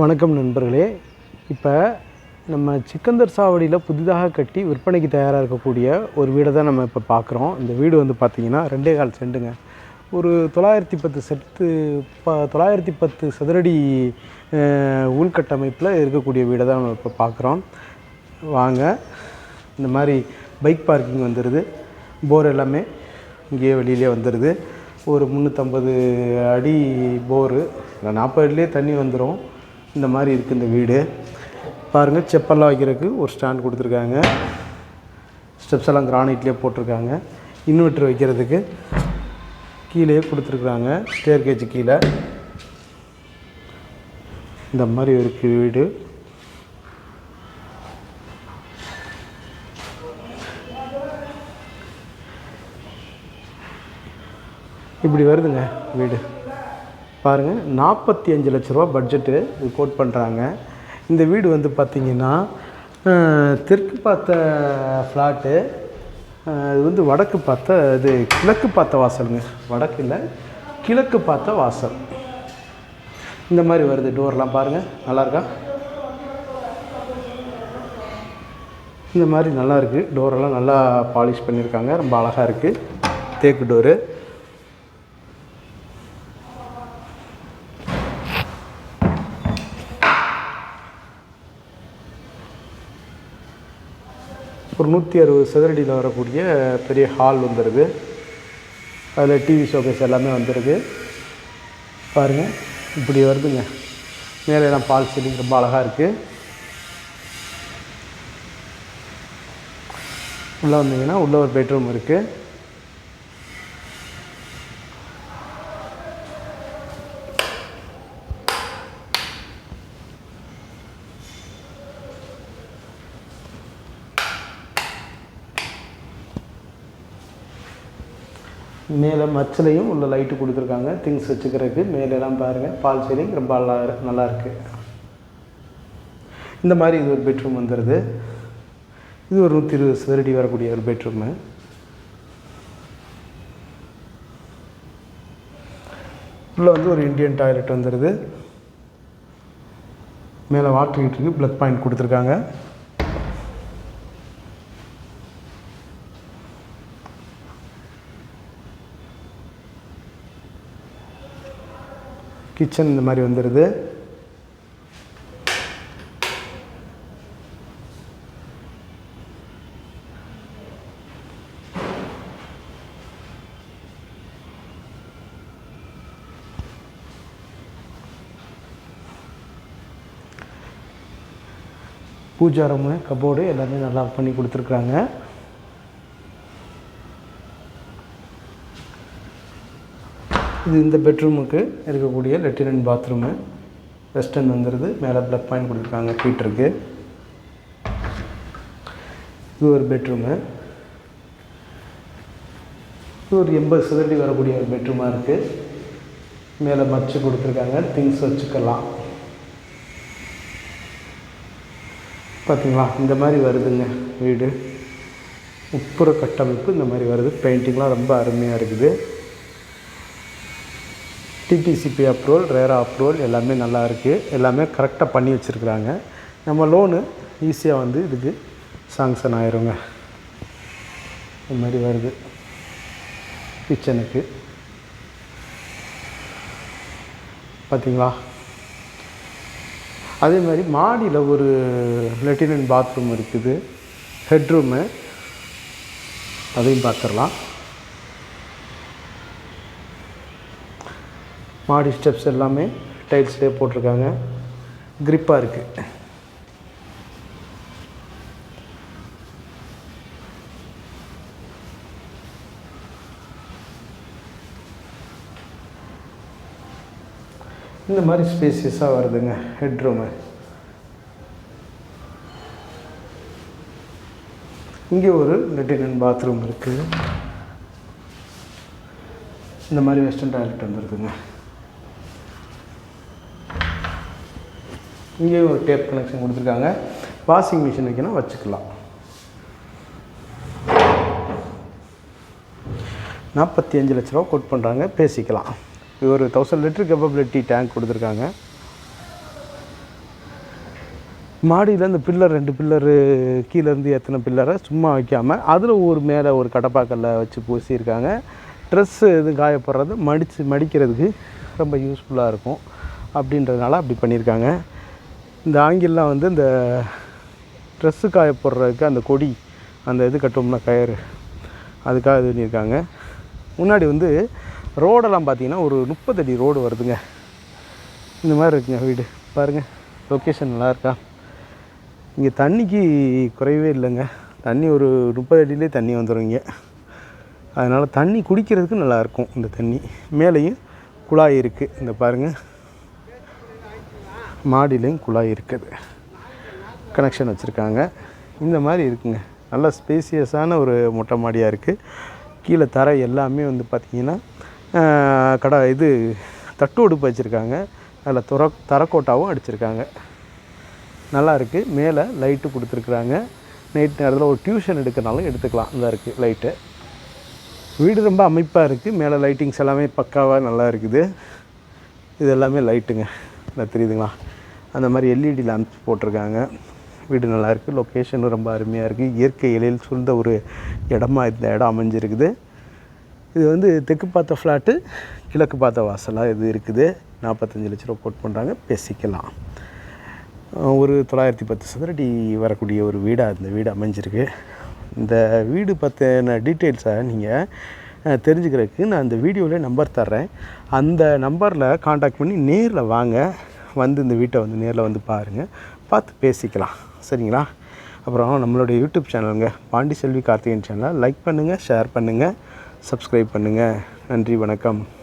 வணக்கம் நண்பர்களே. இப்போ நம்ம சிக்கந்தர் சாவடியில் புதிதாக கட்டி விற்பனைக்கு தயாராக இருக்கக்கூடிய ஒரு வீடை தான் நம்ம இப்போ பார்க்குறோம் இந்த வீடு வந்து பார்த்திங்கன்னா ரெண்டே கால் செண்டுங்க. ஒரு தொள்ளாயிரத்தி பத்து செட்டு ப தொள்ளாயிரத்தி பத்து சதுரடி உள்கட்டமைப்பில் இருக்கக்கூடிய வீடை தான் நம்ம இப்போ பார்க்குறோம் வாங்க இந்த மாதிரி பைக் பார்க்கிங் வந்துடுது போர் எல்லாமே இங்கேயே வெளியிலே வந்துடுது ஒரு முந்நூற்றம்பது அடி போரு. இல்லை நாற்பது அடிலே தண்ணி வந்துடும் இந்த மாதிரி இருக்குது இந்த வீடு. பாருங்கள் செப்பல்லாம் வைக்கிறதுக்கு ஒரு ஸ்டாண்ட் கொடுத்துருக்காங்க. ஸ்டெப்ஸ் எல்லாம் கிரானைட்லேயே போட்டிருக்காங்க. இன்வெர்ட்ரு வைக்கிறதுக்கு கீழே கொடுத்துருக்குறாங்க. ஸ்டேர் கேஜ் கீழே. இந்த மாதிரி இருக்குது வீடு. இப்படி வருதுங்க வீடு. பாருங்கள் நாற்பத்தி அஞ்சு லட்ச ரூபா பட்ஜெட்டு கோட் பண்ணுறாங்க இந்த வீடு வந்து பார்த்திங்கன்னா தெற்கு பார்த்த ஃப்ளாட்டு இது வந்து வடக்கு பார்த்த இது கிழக்கு பார்த்த வாசலுங்க. வடக்கு இல்லை கிழக்கு பார்த்த வாசல். இந்த மாதிரி வருது டோர்லாம் பாருங்கள் நல்லாயிருக்கா இந்த மாதிரி நல்லா இருக்குது டோரெல்லாம் நல்லா பாலிஷ் பண்ணியிருக்காங்க ரொம்ப அழகாக இருக்குது தேக்கு டோரு ஒரு நூற்றி அறுபது சதுரடியில் வரக்கூடிய பெரிய ஹால் வந்துடுது அதில் டிவி ஷோகேஸ் எல்லாமே வந்துடுது பாருங்கள் இப்படி வருதுங்க. மேலே எல்லாம் பால் சீலிங் ரொம்ப அழகாக இருக்குது உள்ளே வந்தீங்கன்னா உள்ளே ஒரு பெட்ரூம் இருக்குது மேலே மச்சலையும் உள்ள லைட்டு கொடுத்துருக்காங்க. திங்ஸ் வச்சுக்கிறதுக்கு மேலெல்லாம் பாருங்கள் பால் சீலிங் ரொம்ப நல்லா நல்லாயிருக்கு இந்த மாதிரி இது ஒரு பெட்ரூம் வந்துடுது இது ஒரு நூற்றி இருபது சதுரடி வரக்கூடிய ஒரு பெட்ரூமு உள்ளே வந்து ஒரு இந்தியன் டாய்லெட் வந்துடுது மேலே வாட்டர் ஹீட்டருக்கு ப்ளக் பாயிண்ட் கொடுத்துருக்காங்க. கிச்சன் இந்த மாதிரி வந்துடுது பூஜா ரூமு கபோர்டு எல்லாமே நல்லா பண்ணி கொடுத்துருக்குறாங்க. இது இந்த பெட்ரூமுக்கு இருக்கக்கூடிய லெட்டினன் பாத்ரூமு. வெஸ்டர்ன் வந்துடுது மேலே ப்ளக் பாயிண்ட் கொடுத்துருக்காங்க ஹீட்டருக்கு இது ஒரு பெட்ரூமு. இது ஒரு எண்பது சதுரடி வரக்கூடிய ஒரு பெட்ரூமாக இருக்குது மேலே மச்சு கொடுத்துருக்காங்க. திங்ஸ் வச்சுக்கலாம். பார்த்தீங்களா இந்த மாதிரி வருதுங்க வீடு. உட்புற கட்டமைப்பு இந்த மாதிரி வருது. பெயிண்டிங்லாம் ரொம்ப அருமையாக இருக்குது. டிடிசிபி அப்ரூவல் ரேரா அப்ரூவல் எல்லாமே நல்லா இருக்குது எல்லாமே கரெக்டாக பண்ணி வச்சுருக்குறாங்க. நம்ம லோனு ஈஸியாக வந்து இதுக்கு சாங்ஷன் ஆயிருங்க. இந்த மாதிரி வருது. கிச்சனுக்கு பார்த்தீங்களா அதே மாதிரி மாடியில் ஒரு லெட்டினன் பாத்ரூம் இருக்குது. ஹெட்ரூமு அதையும் பார்த்துடலாம் மாடி ஸ்டெப்ஸ் எல்லாமே டைல்ஸ்லேயே போட்டிருக்காங்க. க்ரிப்பாக இருக்குது இந்த மாதிரி ஸ்பேசியஸாக வருதுங்க ஹெட்ரூமு இங்கே ஒரு லெட்டினன் பாத்ரூம் இருக்குது இந்த மாதிரி வெஸ்டர்ன் டாய்லெட் வந்துருக்குங்க இங்கேயும் ஒரு டேப் கனெக்ஷன் கொடுத்துருக்காங்க. வாஷிங் மிஷின் வைக்கணும் வச்சுக்கலாம். நாற்பத்தி அஞ்சு லட்ச ரூபா கோட் பண்ணுறாங்க பேசிக்கலாம். இது ஒரு தௌசண்ட் லிட்டர் கேப்பபிலிட்டி டேங்க் கொடுத்துருக்காங்க. மாடியில் இந்த பில்லர் ரெண்டு பில்லரு கீழேருந்து எத்தனை பில்லரை சும்மா வைக்காமல் அதில் ஒரு மேலே ஒரு கடப்பாக்கல்ல வச்சு பூசியிருக்காங்க. ட்ரெஸ்ஸு இது காயப்படுறது மடித்து மடிக்கிறதுக்கு ரொம்ப யூஸ்ஃபுல்லாக இருக்கும். அப்படின்றதுனால அப்படி பண்ணியிருக்காங்க. இந்த ஆங்கில்லாம் வந்து இந்த ட்ரெஸ்ஸு காய போடுறதுக்கு அந்த கொடி அந்த இது கட்டோம்னா கயிறு. அதுக்காக இது பண்ணியிருக்காங்க. முன்னாடி வந்து ரோடெல்லாம் பார்த்தீங்கன்னா ஒரு முப்பது அடி ரோடு வருதுங்க. இந்த மாதிரி இருக்குங்க வீடு. பாருங்கள் லொக்கேஷன் நல்லா இருக்கா? இங்கே தண்ணிக்கு குறையவே இல்லைங்க. தண்ணி ஒரு முப்பது அடியிலே தண்ணி வந்துடும் இங்கே. அதனால் தண்ணி குடிக்கிறதுக்கு நல்லாயிருக்கும் இந்த தண்ணி. மேலேயும் குழாய் இருக்குது இந்த பாருங்கள் மாடியிலையும் குழாய் இருக்குது. கனெக்ஷன் வச்சுருக்காங்க. இந்த மாதிரி இருக்குங்க. நல்ல ஸ்பேசியஸான ஒரு மொட்டை மாடியாக இருக்குது கீழே தரை எல்லாமே வந்து பார்த்திங்கன்னா கடை இது தட்டு உடுப்பு வச்சுருக்காங்க. அதில் துற தரக்கோட்டாவும் அடிச்சிருக்காங்க. நல்லா இருக்குது மேலே லைட்டு கொடுத்துருக்குறாங்க. நைட் நேரத்தில் ஒரு டியூஷன் எடுக்கிறனாலும் எடுத்துக்கலாம். இந்த இருக்குது லைட்டு வீடு ரொம்ப அமைப்பாக இருக்குது மேலே லைட்டிங்ஸ் எல்லாமே பக்காவாக நல்லா இருக்குது. இது எல்லாமே லைட்டுங்க நல்லா தெரியுதுங்களா? அந்த மாதிரி எல்இடி லேம்ப்ஸ் போட்டிருக்காங்க. வீடு நல்லாயிருக்கு லொக்கேஷனும் ரொம்ப அருமையாக இருக்குது இயற்கை எழில் சூழ்ந்த ஒரு இடமா இந்த இடம் அமைஞ்சிருக்குது. இது வந்து தெற்கு பார்த்த ஃப்ளாட்டு கிழக்கு பார்த்த வாசலாக இது இருக்குது. நாற்பத்தஞ்சு லட்ச ரூபா போட் பண்ணுறாங்க பேசிக்கலாம். ஒரு தொள்ளாயிரத்தி பத்து சதுரடி வரக்கூடிய ஒரு வீடாக இந்த வீடு அமைஞ்சிருக்கு. இந்த வீடு பற்றின டீட்டெயில்ஸை நீங்கள் தெரிஞ்சுக்கிறதுக்கு நான் இந்த வீடியோவில் நம்பர் தர்றேன். அந்த நம்பரில் காண்டாக்ட் பண்ணி நேரில் வாங்க. வந்து இந்த வீட்டை வந்து நேரில் வந்து பாருங்கள் பார்த்து பேசிக்கலாம். சரிங்களா? அப்புறம் நம்மளுடைய யூடியூப் சேனலுங்க பாண்டி செல்வி கார்த்திகேயன் சேனலை லைக் பண்ணுங்கள் ஷேர் பண்ணுங்கள் சப்ஸ்கிரைப் பண்ணுங்கள் நன்றி வணக்கம்.